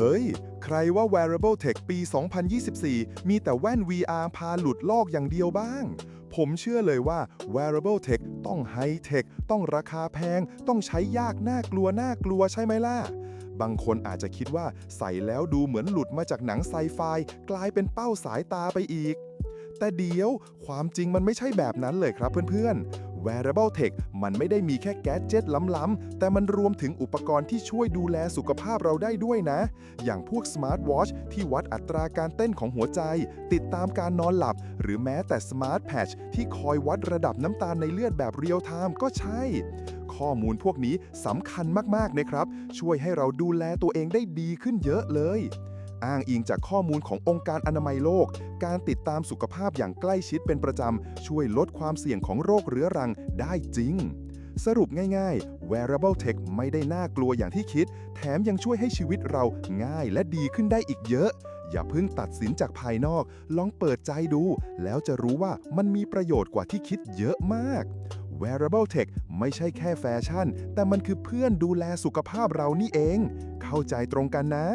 เฮ้ย ใครว่า wearable tech ปี 2024 มีแต่แว่น VR พาหลุดโลกอย่างเดียวบ้าง ผมเชื่อเลยว่า wearable tech ต้องไฮเทค ต้องราคาแพง ต้องใช้ยากน่ากลัวน่ากลัวใช่ไหมล่ะ บางคนอาจจะคิดว่าใส่แล้วดูเหมือนหลุดมาจากหนังไซไฟ กลายเป็นเป้าสายตาไปอีก แต่เดี๋ยวความจริงมันไม่ใช่แบบนั้นเลยครับเพื่อนๆ wearable tech มันไม่ได้มีแค่แกดเจ็ตล้ำๆ แต่มันรวมถึงอุปกรณ์ที่ช่วยดูแลสุขภาพเราได้ด้วยนะ อย่างพวก smart watch ที่วัดอัตราการเต้นของหัวใจ ติดตามการนอนหลับ หรือแม้แต่ smart patch ที่คอยวัดระดับน้ำตาลในเลือดแบบเรียลไทม์ก็ใช่ ข้อมูลพวกนี้สำคัญมากๆนะครับ ช่วยให้เราดูแลตัวเองได้ดีขึ้นเยอะเลย อ้างอิงจากข้อมูลขององค์การอนามัยโลก การติดตามสุขภาพอย่างใกล้ชิดเป็นประจำ ช่วยลดความเสี่ยงของโรคเรื้อรังได้จริง สรุปง่ายๆ wearable tech ไม่ได้น่ากลัวอย่างที่คิด แถมยังช่วยให้ชีวิตเราง่ายและดีขึ้นได้อีกเยอะ อย่าเพิ่งตัดสินจากภายนอก ลองเปิดใจดู แล้วจะรู้ว่ามันมีประโยชน์กว่าที่คิดเยอะมาก wearable tech ไม่ใช่แค่แฟชั่น แต่มันคือเพื่อนดูแลสุขภาพเรานี่เอง เข้าใจตรงกันนะ